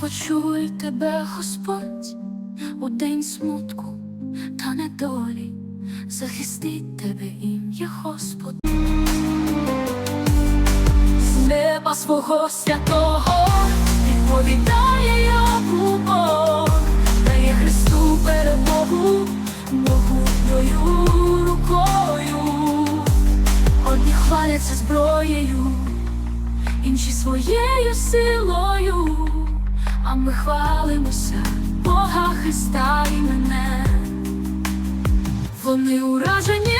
почує тебе Господь у день смутку та недолі, захистить тебе ім'я Господь. З неба свого святого відповідає йому Бог, дає Христу перемогу могутньою рукою. Одні хваляться зброєю, інші своєю силою, а ми хвалимося Бога Христа і мене. Вони уражені